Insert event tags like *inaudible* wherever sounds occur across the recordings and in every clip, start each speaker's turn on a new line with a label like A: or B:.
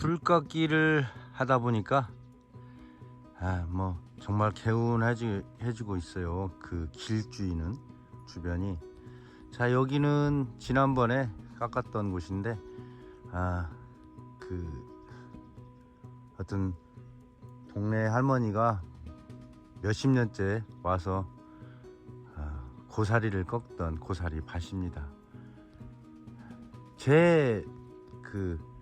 A: 불깎기를 하다 보니까 아 뭐 정말 개운해지고 있어요. 그 길주위는 주변이. 자 여기는 지난번에 깎았던 곳인데 아 그 어떤 동네 할머니가 몇십 년째 와서 아, 고사리를 꺾던 고사리 밭입니다. 제그 아,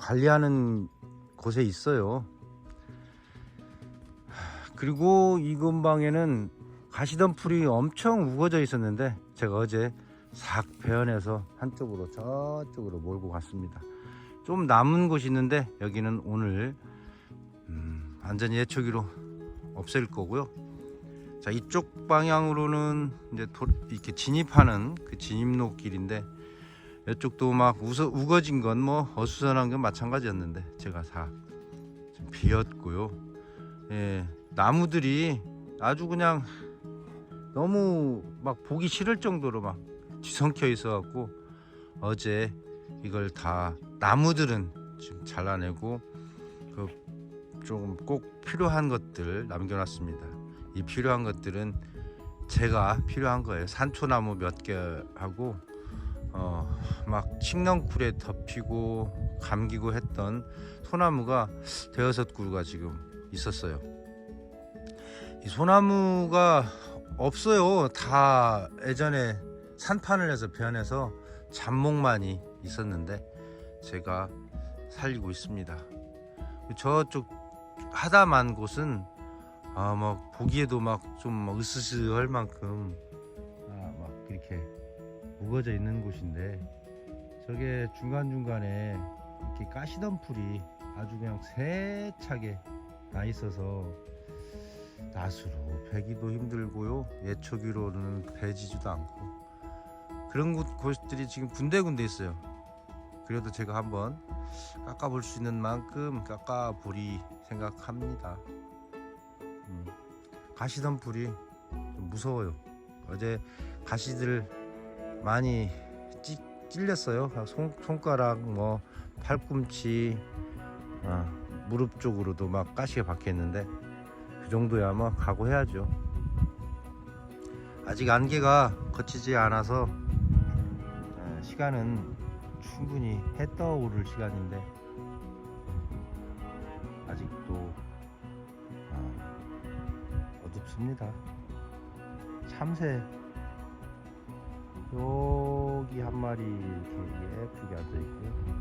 A: 관리하는 곳에 있어요. 하, 그리고 이 근방에는 가시덤불이 엄청 우거져 있었는데 제가 어제 싹 베어내서 한쪽으로 저쪽으로 몰고 갔습니다. 좀 남은 곳이 있는데 여기는 오늘 음, 완전히 예초기로 없앨 거고요. 자 이쪽 방향으로는 이제 도, 이렇게 진입하는 그 진입로 길인데 이쪽도 막 우서, 우거진 건 뭐 어수선한 건 마찬가지였는데 제가 다좀 비었고요. 예, 나무들이 아주 그냥 너무 막 보기 싫을 정도로 막 뒤섞여 있어 갖고 어제 이걸 다 나무들은 지금 잘라내고 그 조금 꼭 필요한 것들 남겨놨습니다. 이 필요한 것들은 제가 필요한 거예요. 산초나무 몇 개 하고 어, 막 칡넝쿨에 덮이고 감기고 했던 소나무가 대여섯 그루가 지금 있었어요. 이 소나무가 없어요. 다 예전에 산판을 해서 변해서 잡목만이 있었는데 제가 살리고 있습니다. 저쪽 하다만 곳은 아막 보기에도 막 좀 으스스할 만큼 아막 이렇게 우거져 있는 곳인데 저게 중간중간에 이렇게 가시덤불이 아주 그냥 세차게 나 있어서 낫으로 베기도 힘들고요. 예초기로는 베지지도 않고. 그런 곳, 곳들이 지금 군데군데 있어요. 그래도 제가 한번 깎아볼 수 있는 만큼 깎아보리 생각합니다. 음, 가시덤불이 좀 무서워요. 어제 가시들 많이 찌, 찔렸어요. 손, 손가락, 뭐 팔꿈치, 아, 무릎 쪽으로도 막 가시가 박혔는데 그 정도야 뭐 각오해야죠. 아직 안개가 거치지 않아서 아, 시간은 충분히 해 떠오를 시간인데 아직도 아, 어둡습니다. 참새 여기 한 마리 이렇게 예쁘게 앉아 있고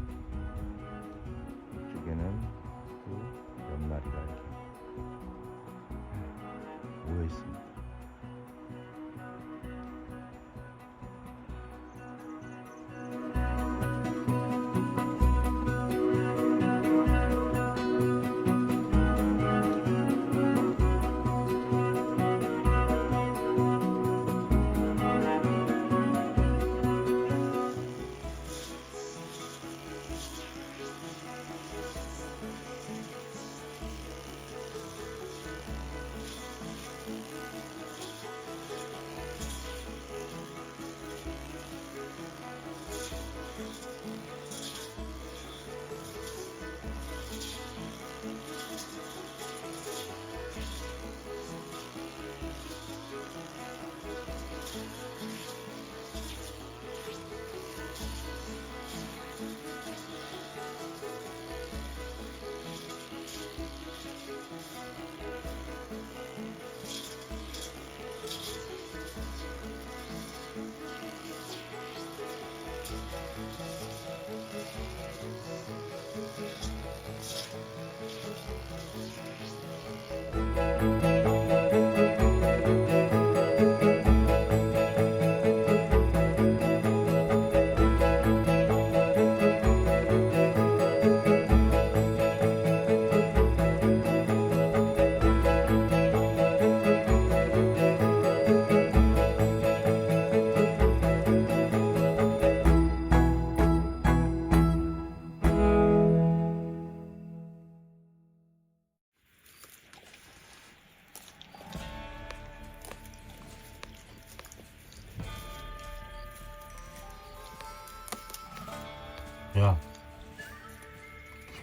A: 야,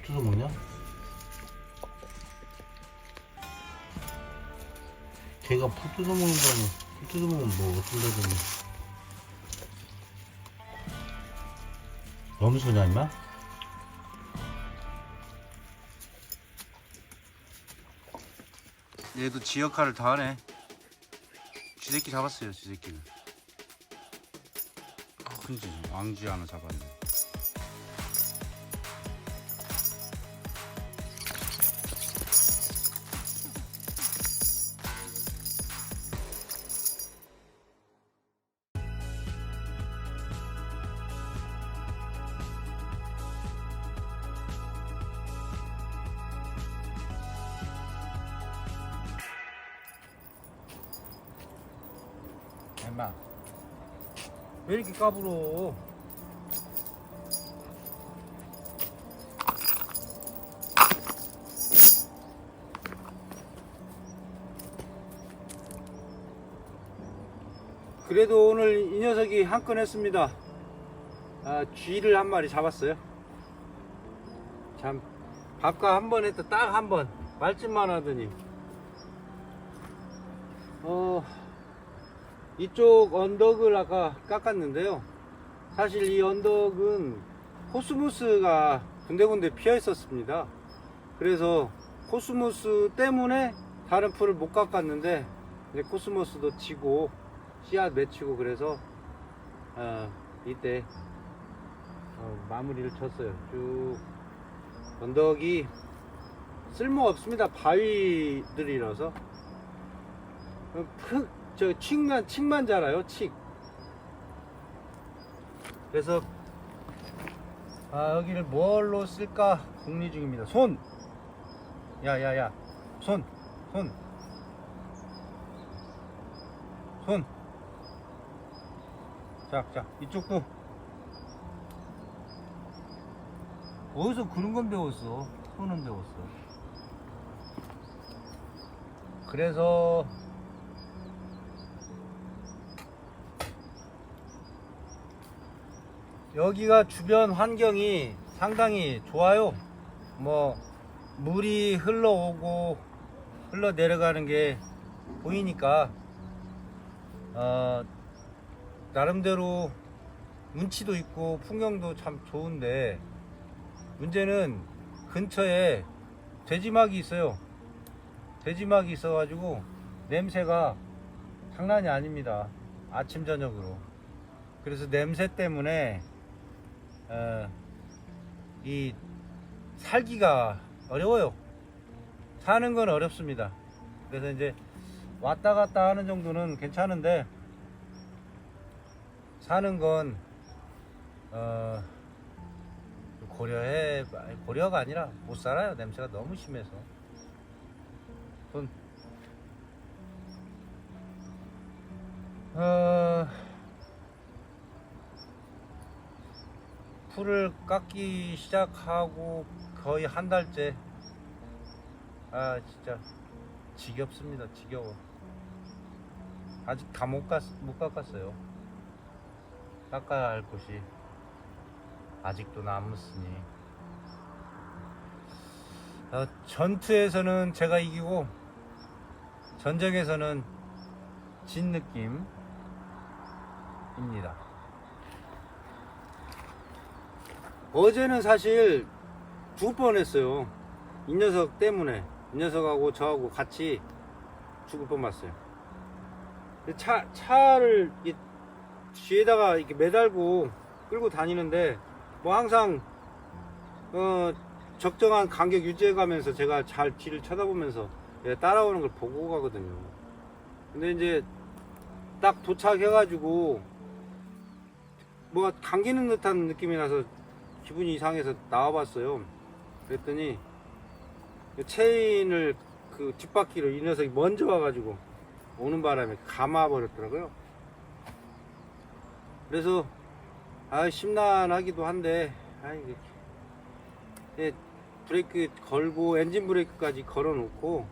B: 뜯어 먹냐? 걔가 푹 뜯어 먹는다니 푹 뜯어 먹으면 뭐 어떨래더니 염소냐 임마?
C: 얘도 지 역할을 다 하네. 쥐새끼 잡았어요, 쥐새끼를. 큰 쥐, 왕쥐 하나 잡았네.
D: 엄마 왜 이렇게 까불어? 그래도 오늘 이 녀석이 한 건 했습니다. 아, 쥐를 한 마리 잡았어요. 참 밥과 한 번 했다 딱 한 번. 말짓만 하더니. 어 이쪽 언덕을 아까 깎았는데요. 사실 이 언덕은 코스모스가 군데군데 피어 있었습니다. 그래서 코스모스 때문에 다른 풀을 못 깎았는데 이제 코스모스도 지고 씨앗 맺히고 그래서 어, 이때 어, 마무리를 쳤어요. 쭉 언덕이 쓸모 없습니다. 바위들이라서 어, 흙, 저 칡만 칡만 자라요 칡 그래서 아 여기를 뭘로 쓸까 궁리 중입니다 손 야야야 손 손 손. 자, 자, 이쪽도. 어디서 그런 건 배웠어? 손은 배웠어. 그래서 여기가 주변 환경이 상당히 좋아요. 뭐 물이 흘러오고 흘러 내려가는 게 보이니까 어, 나름대로 운치도 있고 풍경도 참 좋은데 문제는 근처에 돼지막이 있어요. 돼지막이 있어가지고 냄새가 장난이 아닙니다. 아침 저녁으로. 그래서 냄새 때문에 어, 이 살기가 어려워요. 사는 건 어렵습니다. 그래서 이제 왔다 갔다 하는 정도는 괜찮은데 사는 건 어, 고려해 고려가 아니라 못 살아요. 냄새가 너무 심해서. 돈 어, 풀을 깎기 시작하고 거의 한 달째. 아 진짜. 지겹습니다. 지겨워. 아직 다못못 깎았어요. 깎아야 할 곳이 아직도 남았으니. 어, 전투에서는 제가 이기고 전쟁에서는 진 느낌입니다 어제는 사실 죽을 뻔했어요. 이 녀석 때문에 이 녀석하고 저하고 같이 죽을 뻔했어요. 차 차를 이 뒤에다가 이렇게 매달고 끌고 다니는데 뭐 항상 어 적정한 간격 유지해가면서 제가 잘 뒤를 쳐다보면서 얘 따라오는 걸 보고 가거든요. 근데 이제 딱 도착해가지고 뭐가 감기는 듯한 느낌이 나서 기분이 이상해서 나와봤어요. 그랬더니 그 체인을 그 뒷바퀴로 이 녀석이 먼저 와가지고 오는 바람에 감아버렸더라고요. 그래서 아 심란하기도 한데 아 이게 예, 브레이크 걸고 엔진 브레이크까지 걸어놓고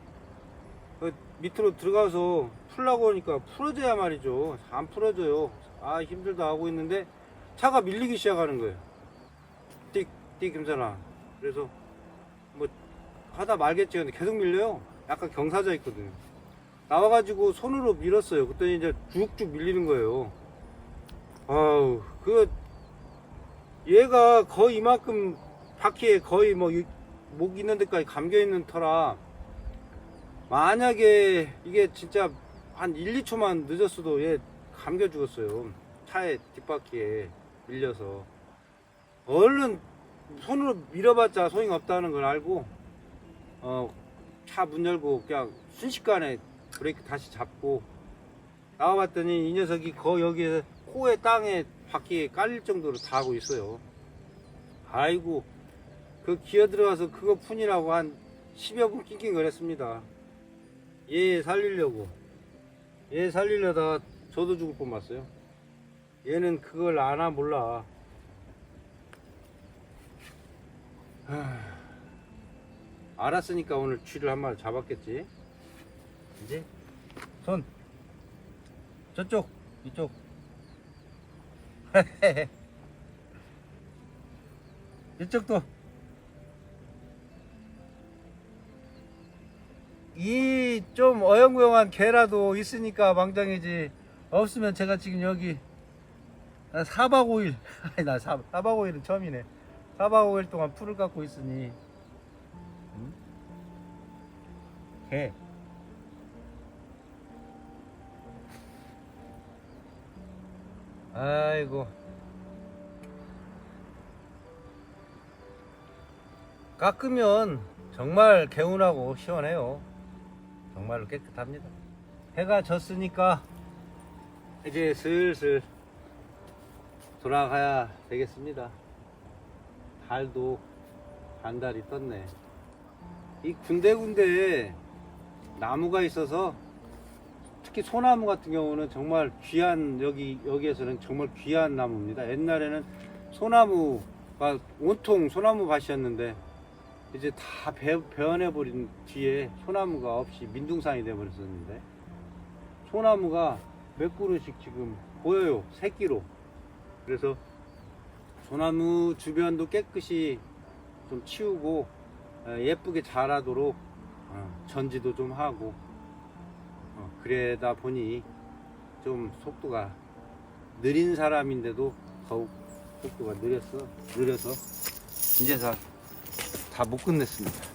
D: 그 밑으로 들어가서 풀라고 하니까 풀어줘야 말이죠. 안 풀어줘요. 아 힘들다 하고 있는데 차가 밀리기 시작하는 거예요. 띡, 띡 김선아. 그래서 뭐 하다 말겠지. 근데 계속 밀려요. 약간 경사져 있거든요. 나와가지고 손으로 밀었어요. 그랬더니 이제 쭉쭉 밀리는 거예요. 아우 그 얘가 거의 이만큼 바퀴에 거의 뭐 목 있는 데까지 감겨 있는 터라 만약에 이게 진짜 한 1, 2초만 늦었어도 얘 감겨 죽었어요. 차에 뒷바퀴에 밀려서. 얼른 손으로 밀어봤자 소용이 없다는 걸 알고 어, 차 문 열고 그냥 순식간에 브레이크 다시 잡고 나와봤더니 이 녀석이 거 여기에 코에 땅에 바퀴에 깔릴 정도로 다 하고 있어요. 아이고 그 기어 들어가서 그거 푼이라고 한 10여 분 낑낑거렸습니다. 얘 살리려고 얘 살리려다 저도 죽을 뻔 봤어요. 얘는 그걸 아나 몰라. 하, 알았으니까 오늘 쥐를 한 마리 잡았겠지. 이제 손. 저쪽 이쪽. *laughs* 이쪽도. 이 좀 어영부영한 개라도 있으니까 망정이지. 없으면 제가 지금 여기 4박 5일. *laughs* 아니 나 4, 4박 5일은 처음이네 4박 5일 동안 풀을 갖고 있으니 응? 개. 아이고. 깎으면 정말 개운하고 시원해요. 정말로 깨끗합니다. 해가 졌으니까 이제 슬슬 돌아가야 되겠습니다 달도 반달이 떴네. 이 군데군데 나무가 있어서 특히 소나무 같은 경우는 정말 귀한 여기 여기에서는 정말 귀한 나무입니다. 옛날에는 소나무가 온통 소나무 밭이었는데 이제 다 배, 베어내 버린 뒤에 소나무가 없이 민둥산이 돼 버렸었는데 소나무가 몇 그루씩 지금 보여요? 새끼로 그래서 소나무 주변도 깨끗이 좀 치우고 어, 예쁘게 자라도록 어, 전지도 좀 하고 어, 그러다 보니 좀 속도가 느린 사람인데도 더욱 속도가 느렸어 느려서 이제 다못 끝냈습니다.